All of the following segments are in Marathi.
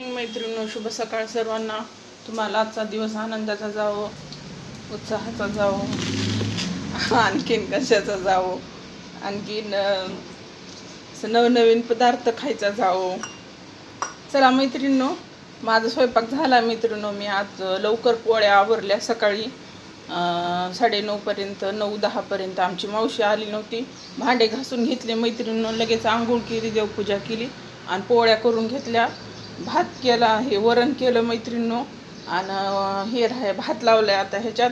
मैत्रिणी शुभ सकाळ सर्वांना. तुम्हाला आजचा दिवस आनंदाचा जावो उत्साहाचा जावो आणखीन कशाचा जावो आणखीन असं नवनवीन पदार्थ खायचा जावो. चला मैत्रिणींनो माझा स्वयंपाक झाला मैत्रिणीनो. मी आज लवकर पोळ्या आवरल्या सकाळी. साडे साडेनऊपर्यंत नऊ दहापर्यंत आमची मावशी आली नव्हती. भांडे घासून घेतले मैत्रिणीनं लगेच आंघोळ केली देवपूजा केली आणि पोळ्या करून घेतल्या. भात केला हे वरण केलं मैत्रिणीनं. आणि हे राह भात लावलं आहे आता ह्याच्यात.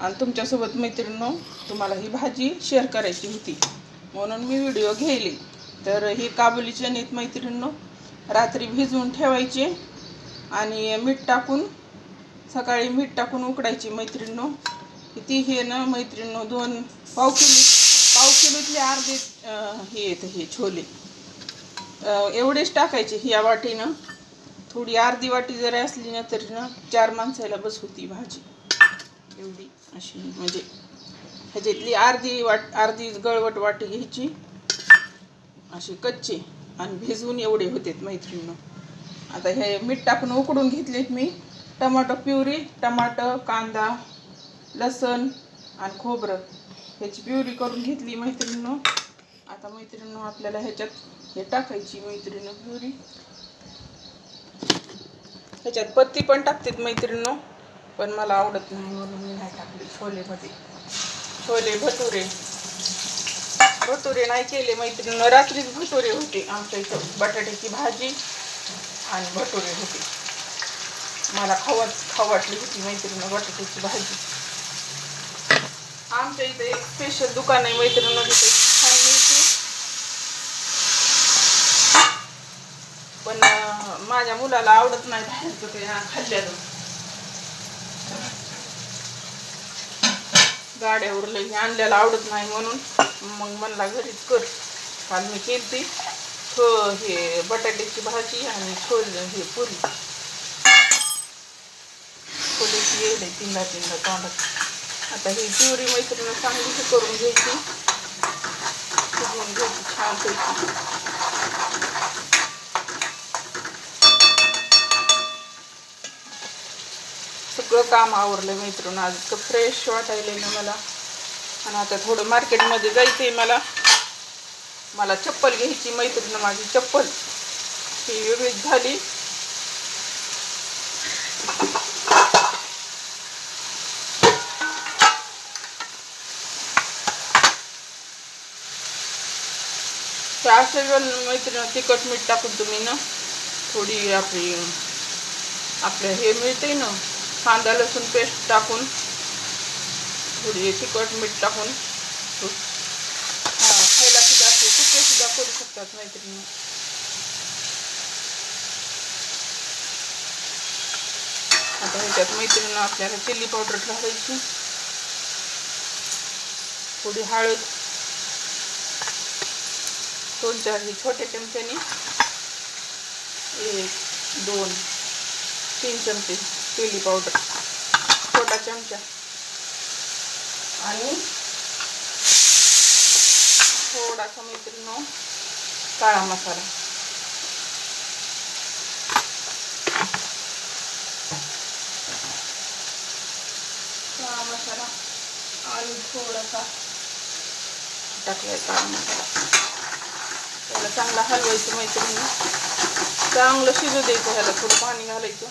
आणि तुमच्यासोबत मैत्रिणीनो तुम्हाला ही भाजी शेअर करायची होती. म्हणून मी व्हिडिओ घेतली तर ही काबुली चणीत मैत्रिणीनो रात्री भिजवून ठेवायचे. आणि मीठ टाकून सकाळी मीठ टाकून उकडायची मैत्रिणीनो. ती हे ना मैत्रिणीनो दोन पाव किलो पाव किलोतले अर्धे हे येतं हे छोले. एवढेच टाकायचे ह्या वाटीनं. थोडी अर्धी वाटी जरी असली ना तरी ना चार माणसाला बस होती भाजी. एवढी अशी म्हणजे ह्याच्यातली अर्धी वाट अर्धी गळवट वाटी घ्यायची. अशी कच्चे आणि भिजवून एवढे होतेत मैत्रिणीनं. आता हे मीठ टाकून उकडून घेतलेत मी. टमाटो प्युरी टमाटर कांदा लसण आणि खोबरं. ह्याची प्युरी करून घेतली मैत्रिणीनं. आता मैत्रिणीनं आपल्याला ह्याच्यात हे टाकायची मैत्रिणीनं प्युरी. ह्याच्यात पत्ती पण टाकतात मैत्रिणीनो पण मला आवडत नाही म्हणून मी नाही टाकली. छोलेमध्ये छोले भटुरे. भटुरे नाही केले मैत्रिणीनं. रात्रीच भटुरे होते आमच्या इथं. बटाट्याची भाजी आणि भटुरे होते. मला खावा खाऊ होती मैत्रिणीनं बटाट्याची भाजी. आमच्या इथं एक स्पेशल दुकान आहे मैत्रिणीनं तिथे छान मिळते पण अं, माझ्या मुलाला आवडत नाही बाहेरचं ते अं, खाल्ल्यानं. गाड्यावर लई आणल्याला आवडत नाही म्हणून मग म्हणला घरीच कर. काल मी केली थो हे बटाट्याची भाजी आणि छोल हे पुरी. छोलेची येईल तीनदा तीनदा तोंडात. आता ही चिवरी मैत्रिणी चांगली करून घ्यायची. घेऊन घ्यायची छान पैकी. सगळं काम आवरलं मैत्रीण. आज इतकं फ्रेश वाटायलं ना मला. आणि आता थोडं मार्केटमध्ये जायचंय मला. मला चप्पल घ्यायची मैत्रीण माझी चप्पल. ही वेगळीच झाली. ते असे मैत्रीण तिखट मीठ टाकून तुम्ही ना थोडी आपली आपलं हे मिळते ना कांदा लसूण पेस्ट टाकून थोडी तिखट मीठ टाकून. हा खायला सुद्धा असते सुके सुद्धा करू शकतात मैत्रिणी. आता ह्याच्यात मैत्रिणींना आपल्याला चिल्ली पावडर घालायची. थोडी हळद. दोन चार हे छोट्या चमच्याने. एक दोन तीन चमचे. चिली पावडर छोटा चमचा. आणि थोडासा मैत्रिणो काळा मसाला. काळा मसाला आणि थोडासा टाकलाय काळा मसाला. त्याला चांगला हलवायचं मैत्रिणी. चांगलं शिजू द्यायचं ह्याला थोडं पाणी घालायचं.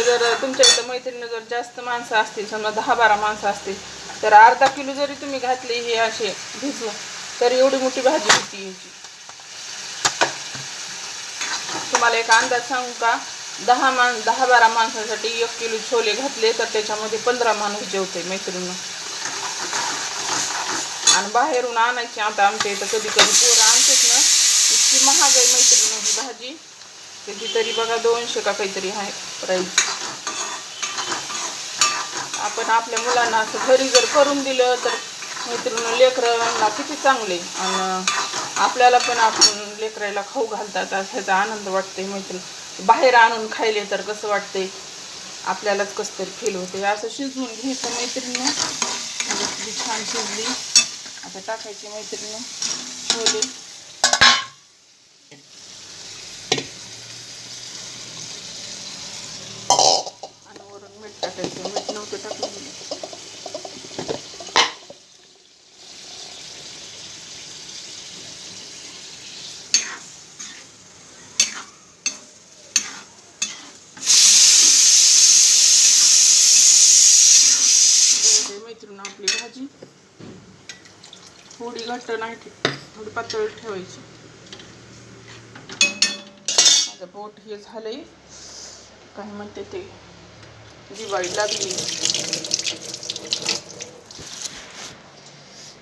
तुमच्या जर तुमच्या इथं मैत्रिणी जर जास्त माणसं असतील समजा दहा बारा माणसं असतील तर अर्धा किलो जरी तुम्ही घातले हे असे भिजवून तर एवढी मोठी भाजी होती याची. तुम्हाला एक अंदाज सांगू का? दहा माण दहा बारा माणसासाठी एक किलो छोले घातले तर त्याच्यामध्ये पंधरा माणूस जेवते मैत्रिणी. आणि बाहेरून आणायची आता आमच्या इथं कधी कधी पोरं आणतात ना इतकी महाग आहे मैत्रिणी ही भाजी. कधीतरी बघा दोनशे का काहीतरी आहे प्राईस पण आपल्या मुलांना असं घरी जर करून दिलं तर मैत्रिणी लेकरांना किती चांगले. आणि आपल्याला पण आपण लेकराला खाऊ घालतात ह्याचा आनंद वाटते मैत्रीण. बाहेर आणून खायले तर कसं वाटते आपल्यालाच कसं तरी फील होते असं शिजवून घ्यायचं मैत्रिणी. किती छान शिजली. आता टाकायची मैत्रिणी. छोले आणि वरून मीठ टाकायचं मीठ नव्हतं टाकलं मैत्रीण आपली भाजी. थोडी घट्ट नाही थोडी पातळ ठेवायची. माझं बोट हे झालंय. काय म्हणते ते? दिवाळी लागली.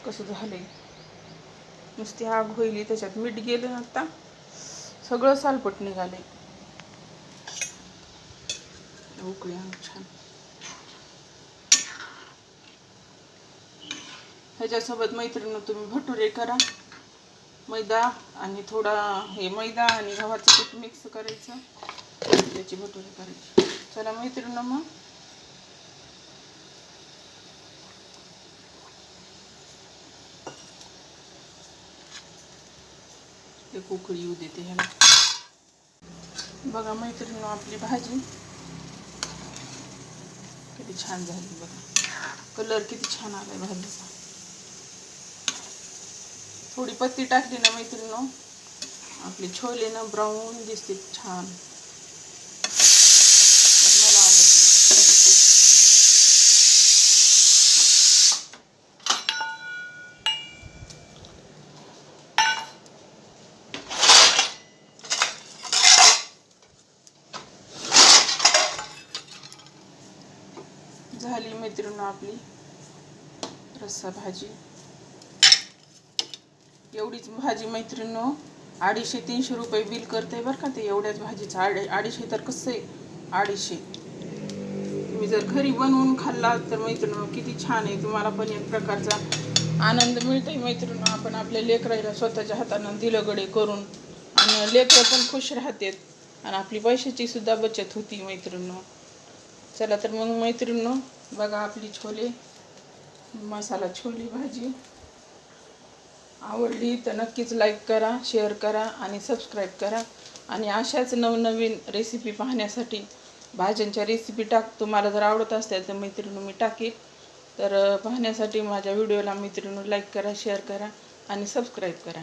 कसं झालंय? नुसती आग होईली त्याच्यात मीठ गेलं ना आता. सगळं सालपट निघालंय. उकळी छान. ह्याच्यासोबत मैत्रिणी तुम्ही भटुरे करा. मैदा आणि थोडा हे मैदा आणि गव्हाचं पीठ मिक्स करायचं. त्याची भटुरे करायची. चला मैत्रिणी मग. ते उकळी येऊ देते ह्याला. बघा मैत्रिणी आपली भाजी किती छान झाली बघा. कलर किती छान आलाय भाजीचा. थोडी पत्ती टाकली ना मैत्रिणी आपले छोले ना ब्राऊन दिसते छान. मला आवडत झाली मैत्रिणी आपली रस्सा भाजी. एवढीच भाजी मैत्रिणीनो अडीचशे तीनशे रुपये बिल करते बरं का ते एवढ्याच भाजीचं. अडी अडीचशे तर कसं आहे? अडीचशे. तुम्ही जर घरी बनवून खाल्ला तर मैत्रिणी किती छान आहे. तुम्हाला पण एक प्रकारचा आनंद मिळतोय मैत्रिणी आपण आपल्या लेकराला स्वतःच्या हातानं दिलं गडे करून. आणि लेकरं पण खुश राहतात. आणि आपली पैशाची सुद्धा बचत होती मैत्रिणीनो. चला तर मग मैत्रिणीनो बघा आपली छोले मसाला छोली भाजी. आवडली तर नक्कीच लाईक करा शेअर करा आणि सबस्क्राईब करा. आणि अशाच नवनवीन रेसिपी पाहण्यासाठी भाज्यांच्या रेसिपी टाक तुम्हाला जर आवडत असतील तर मैत्रिणी मी टाकेल तर पाहण्यासाठी माझ्या व्हिडिओला मैत्रिणी लाईक करा शेअर करा आणि सबस्क्राईब करा.